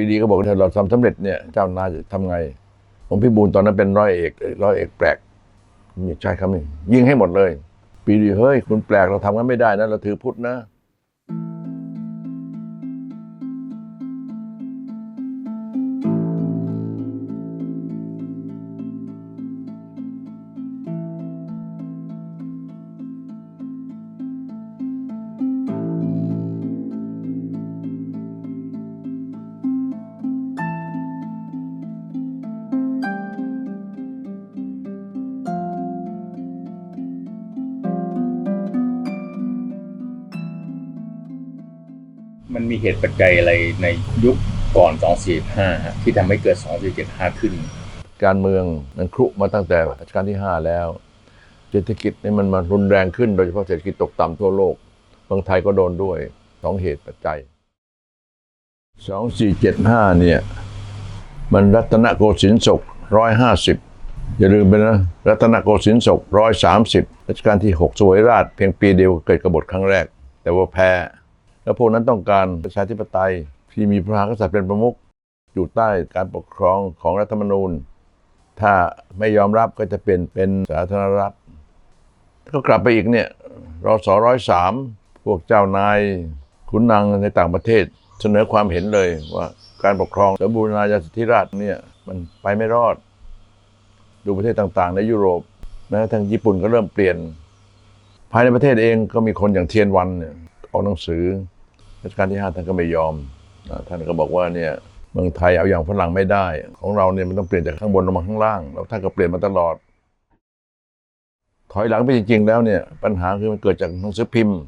ปีดีก็บอกถ้าเราทำสำเร็จเนี่ยเจ้านายจะทำไง ผมพี่บูลตอนนั้นเป็นร้อยเอกร้อยเอกแปลกนี่ใช่คำหนี่ยิงให้หมดเลย ปีดีเฮ้ยคุณแปลกเราทำกันไม่ได้นะเราถือพุทธนะ มีเหตุปัจจัยอะไรในยุคก่อน 245ที่ทำให้เกิด 2475 ขึ้น การเมืองมันครุมาตั้งแต่รัชกาลที่ 5 แล้ว เศรษฐกิจนี่มันมารุนแรงขึ้นโดยเฉพาะเศรษฐกิจตกต่ำทั่วโลกเมืองไทยก็โดนด้วยสองเหตุปัจจัย 2475 เนี่ย มันรัตนโกสินทร์ศกร้อยห้าสิบอย่าลืมไปนะ รัตนโกสินทร์ศกร้อยสามสิบรัชกาลที่ 6 สวยราชเพียงปีเดียวเกิดกบฏครั้งแรก แต่ว่าแพ้ แล้วพวกนั้นต้องการประชาธิปไตย ที่มีพระมหากษัตริย์เป็นประมุขอยู่ใต้การปกครองของรัฐธรรมนูญ ถ้าไม่ยอมรับก็จะเป็นเป็นสาธารณรัฐก็กลับไปอีกเนี่ยรอสอร้อยสามพวกเจ้านายขุนนางในต่างประเทศ เสนอความเห็นเลยว่าการปกครองสมบูรณาญาสิทธิราชเนี่ยมันไปไม่รอด ดูประเทศต่างๆ ในยุโรปแม้กระทั่งญี่ปุ่นก็เริ่มเปลี่ยน ภายในประเทศเองก็มีคนอย่างเทียนวันเนี่ยออกหนังสือ รัชกาลที่ห้าท่านก็ไม่ยอม ท่านก็บอกว่าเนี่ยเมืองไทยเอาอย่างฝรั่งไม่ได้ ของเราเนี่ยมันต้องเปลี่ยนจากข้างบนลงมาข้างล่าง แล้วท่านก็เปลี่ยนมาตลอด ถอยหลังไปจริง ๆ แล้วเนี่ยปัญหาคือมันเกิดจากหนังสือพิมพ์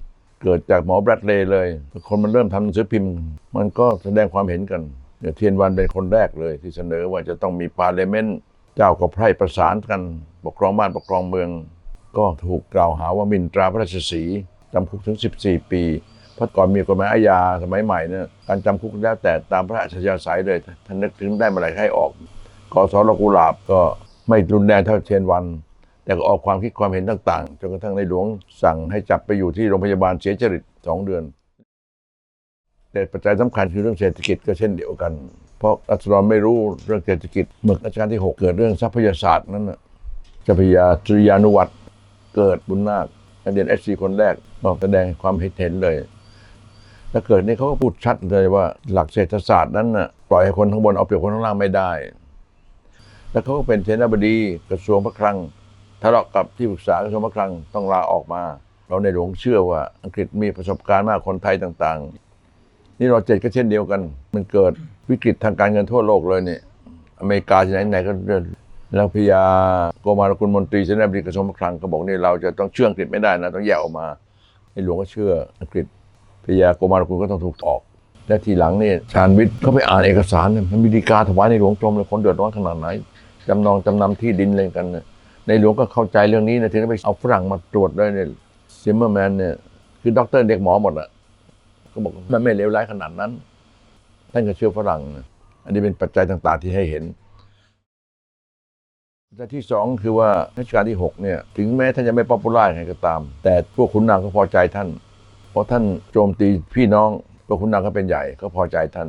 เกิดจากหมอแบรดเลย์เลย คนมันเริ่มทำหนังสือพิมพ์ มันก็แสดงความเห็นกันเทียนวันเป็นคนแรกเลย ที่เสนอว่าจะต้องมีปาร์เลเมนต์เจ้ากับไพร่ประสานกันปกครองบ้านปกครองเมือง ก็ถูกกล่าวหาว่ามินตราพระราชสีจำคุกถึง 14 ปี พราะก่อนมีกฎหมายอาญาสมัยใหม่เนี่ยการจำคุกแล้วแต่ตามพระราชยาศัยเลยท่านนึกถึงได้เมื่อไหร่ให้ออกกสรกุหลาบก็ไม่รุนแรงเท่าเทียนวัน แต่ก็ออกความคิดความเห็นต่างๆจนกระทั่งในหลวงสั่งให้จับไปอยู่ที่โรงพยาบาลเสียจริตสองเดือน แต่ปัจจัยสำคัญคือเรื่องเศรษฐกิจก็เช่นเดียวกัน เพราะรัฐบาลไม่รู้เรื่องเศรษฐกิจเมื่อรัชกาลที่ 6 เกิดเรื่องทรัพยศาสตร์นั้นน่ะทรัพยาจริยานุวัตรเกิดบุญนาคนักเรียนเอสซีคนแรกก็แสดงความเห็นเลย แล้วเกิดนี่เขาก็พูดชัดเลยว่าหลักเศรษฐศาสตร์นั้นน่ะปล่อยให้คนข้างบนเอาเปรียบคนข้างล่างไม่ได้ แล้วเขาก็เป็นเสนาบดีกระทรวงพระคลังทะเลาะกับที่ปรึกษากระทรวงพระคลังต้องลาออกมา เราในหลวงเชื่อว่าอังกฤษมีประสบการณ์มากคนไทยต่างๆ นี่เราเจ็ดก็เช่นเดียวกัน มันเกิดวิกฤตทางการเงินทั่วโลกเลยเนี่ยอเมริกาที่ไหนไหนๆก็แล้วพยาโกมารกุลมนตรีเสนาบดีกระทรวงพระคลังก็บอกนี่เราจะต้องเชื่ออังกฤษไม่ได้นะต้องแยกออกมาในหลวงก็เชื่ออังกฤษ พยาโกมารกุลก็ต้องถูกออกและทีหลังเนี่ยชาญวิทย์เขาไปอ่านเอกสารเนี่ยมันมีดีกาถวายในหลวงกรมเลยคนเดือดร้อนขนาดไหนจำนองจำนำที่ดินอะไรกันเนี่ยในหลวงก็เข้าใจเรื่องนี้นะถึงได้ไปเอาฝรั่งมาตรวจด้วยเนี่ยซิมเมอร์แมนเนี่ยคือด็อกเตอร์เด็กหมอหมดอะก็บอกมันไม่เลวร้ายขนาดนั้นท่านก็เชื่อฝรั่ง อันนี้เป็นปัจจัยต่าง ๆ ที่ให้เห็นปัจจัยที่สองคือว่ารัชกาลที่หกเนี่ย ถึงแม้ท่านจะไม่ป๊อปปูล่ายังไงก็ตาม แต่พวกขุนนางก็พอใจท่าน พราะท่านโจมตีพี่น้องพวกขุนนางก็เป็นใหญ่ก็พอใจท่าน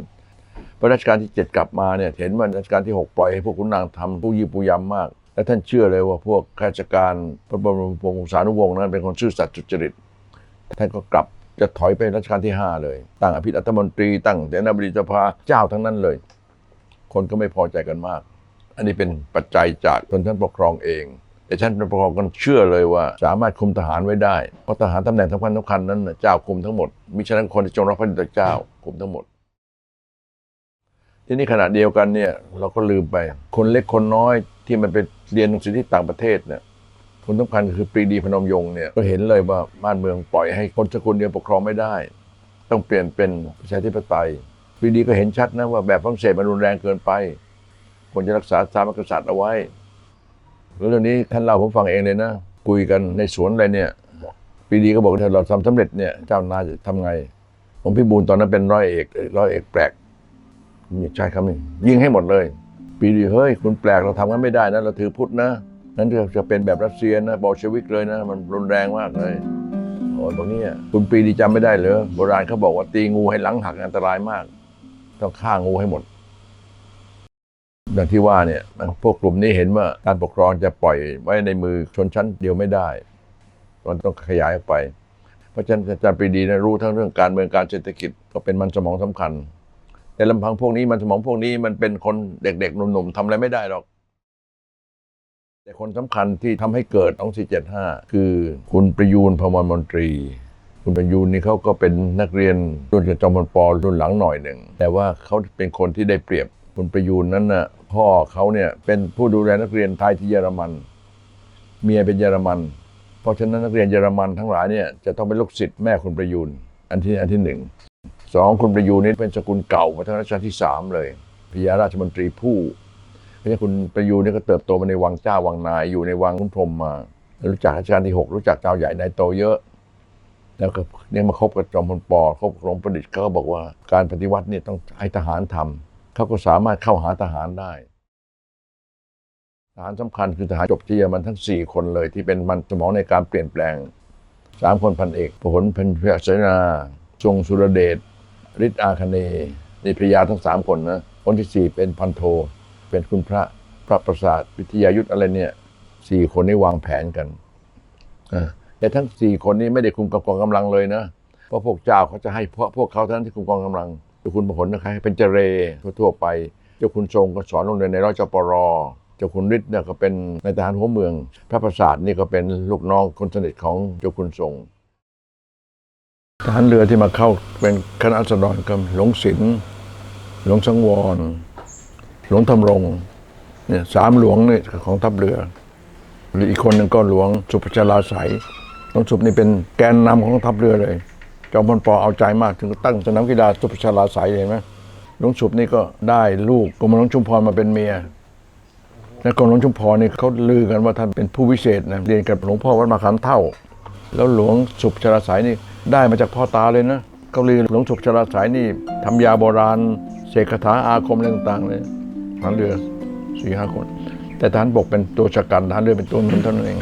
พระรัชกาลที่เจ็ดกลับมาเนี่ยเห็นว่ารัชกาลที่หกปล่อยให้พวกขุนนางทำผู้ยี่ปูยำมาก และท่านเชื่อเลยว่าพวกข้าราชการพระบรมวงศานุวงศ์นั้นเป็นคนซื่อสัตย์สุจริตท่านก็กลับจะถอยไปรัชกาลที่ 5 เลย ตั้งอภิรัฐมนตรี ตั้งเสนาบดีสภาเจ้าทั้งนั้นเลย คนก็ไม่พอใจกันมาก อันนี้เป็นปัจจัยจากชนชั้นปกครองเอง แต่ชั้นปกครองก็เชื่อเลยว่า สามารถคุมทหารไว้ได้ เพราะทหารตำแหน่งสำคัญสำคัญนั้นเจ้าคุมทั้งหมด มิฉะนั้นคนที่จงรักภักดีต่อเจ้าคุมทั้งหมด ทีนี้ขณะเดียวกันเนี่ยเราก็ลืมไป คนเล็กคนน้อยที่มันไปเรียนหนังสือที่ต่างประเทศเนี่ยคนสำคัญคือปรีดีพนมยงค์เนี่ยก็เห็นเลยว่าบ้านเมืองปล่อยให้คนสกุลเดียวปกครองไม่ได้ ต้องเปลี่ยนเป็นประชาธิปไตยปรีดีก็เห็นชัดนะว่าแบบฝรั่งเศสมันรุนแรงเกินไปควรจะรักษาสถาบันกษัตริย์เอาไว้ แล้วเรื่องนี้ท่านเล่าผมฟังเองเลยนะ คุยกันในสวนอะไรเนี่ย ปีดีก็บอกว่าถ้าเราทำสำเร็จเนี่ยเจ้านายจะทำไงผมพี่บูลตอนนั้นเป็นร้อยเอกร้อยเอกแปลกนี่ใช่ครับนี่ยิงให้หมดเลย ปีดีเฮ้ยคุณแปลกเราทำกันไม่ได้นะเราถือพุทธนะนั้นจะเป็นแบบรัสเซียนะบอลเชวิกเลยนะ มันรุนแรงมากเลยโอ้ยบอกเนี่ยคุณปีดีจำไม่ได้เหรอโบราณเขาบอกว่าตีงูให้หลังหักอันตรายมาก ต้องฆ่างูให้หมด ดังที่ว่าเนี่ยพวกกลุ่มนี้เห็นว่าการปกครองจะปล่อยไว้ในมือชนชั้นเดียวไม่ได้ มันต้องขยายออกไป เพราะฉะนั้นอาจารย์ปรีดีนะรู้ทั้งเรื่องการเมืองการเศรษฐกิจก็เป็นมันสมองสำคัญ แต่ลำพังพวกนี้มันสมองพวกนี้มันเป็นคนเด็กๆหนุ่มๆทำอะไรไม่ได้หรอก แต่คนสำคัญที่ทำให้เกิด2475 คือคุณประยูนพมรมนตรีคุณประยูนนี่เขาก็เป็นนักเรียนรุ่นจอมพลปรุ่นหลังหน่อยหนึ่งแต่ว่าเขาเป็นคนที่ได้เปรียบคุณประยูนนั้นน่ะ พ่อเขาเนี่ยเป็นผู้ดูแลนักเรียนไทยที่เยอรมัน เมียเป็นเยอรมัน เพราะฉะนั้นนักเรียนเยอรมันทั้งหลายเนี่ยจะต้องเป็นลูกศิษย์แม่คุณประยูนอันที่อันที่หนึ่งสองคุณประยูนนี่เป็นสกุลเก่ามาทั้งรัชกาลที่สามเลยพญาราชมนตรีผู้เพราะฉะนั้นคุณประยูนนี่ก็เติบโตมาในวังเจ้าวังนายอยู่ในวังคุณพรหมมา รู้จักรัชกาลที่หกรู้จักเจ้าใหญ่นายโตเยอะแล้วก็เนี่ยมาคบกับจอมพลปคบกับหลวงประดิษฐ์เขาก็บอกว่าการปฏิวัติเนี่ยต้องให้ทหารทำ เขาก็สามารถเข้าหาทหารได้ทหารสำคัญคือทหารจบที่ยมันทั้ง4คนเลย ที่เป็นมันสมองในการเปลี่ยนแปลงสามคนพันเอกพหลพันพยาเสนาทรงสุรเดชฤทธิ์อาคเนนี่พยาทั้งสามคนนะคนที่สี่เป็นพันโท เป็นคุณพระพระประสาทวิทยายุทธอะไรเนี่ยสี่คนนี้วางแผนกันแต่ทั้งสี่คนนี้ไม่ได้คุมกับกองกำลังเลยนะเพราะพวกเจ้าเขาจะให้พวกพวกเขาเท่านั้นที่คุมกองกำลัง เจ้าคุณประหลนะครับเป็นเจเรทั่วไป เจ้าคุณทรงก็สอนโรงเรียนในร้อยจปรเจ้าคุณฤทธิ์เนี่ยก็เป็นในทหารหัวเมือง พระประสาทนี่ก็เป็นลูกน้องคนสนิทของเจ้าคุณทรงทหารเรือที่มาเข้าเป็นคณะสดรก็หลวงศิลป์หลวงสังวร หลวงธำรงเนี่ยสามหลวงนี่ของทัพเรือ หรืออีกคนหนึ่งก็หลวงสุภชลาใสยหลวงสุภนี่เป็นแกนนำของทัพเรือเลย จอมพลปอเอาใจมากถึงตั้งสนามกีฬาสุภชลาใสยเห็นไหมหลวงสุภนี่ก็ได้ลูกกรมหลวงชุมพรมาเป็นเมียและกรมหลวงชุมพรนี่เขาลือกันว่าท่านเป็นผู้วิเศษนะเรียนกับหลวงพ่อวัดมาขามเท่า แล้วหลวงสุขชราสายนี่ได้มาจากพ่อตาเลยนะเขาลือหลวงสุขชราสายนี่ทำยาโบราณเสกคาถาอาคมอะไรต่างๆเลยทหารเรือสี่ห้าคน แต่ทหารบกเป็นตัวชะกันทหารเรือเป็นตัวหนุนเท่านั้นเอง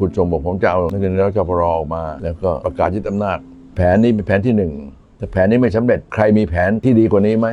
คุณทรงบอกผมจะเอานักเรียนแล้วจปรออกมา แล้วก็ประกาศยึดอำนาจ แผนนี้เป็นแผนที่หนึ่งแต่แผนนี้ไม่สำเร็จใครมีแผนที่ดีกว่านี้ไหม